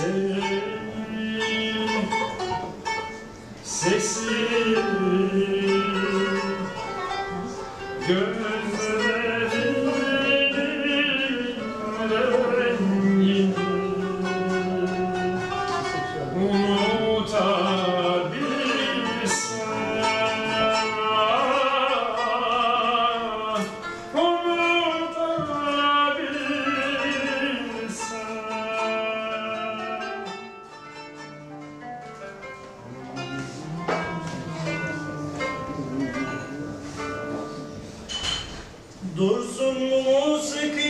Senin sesin Gözlerinin unutabilsem Dursun musiki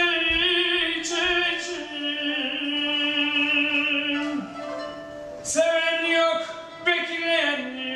Amen.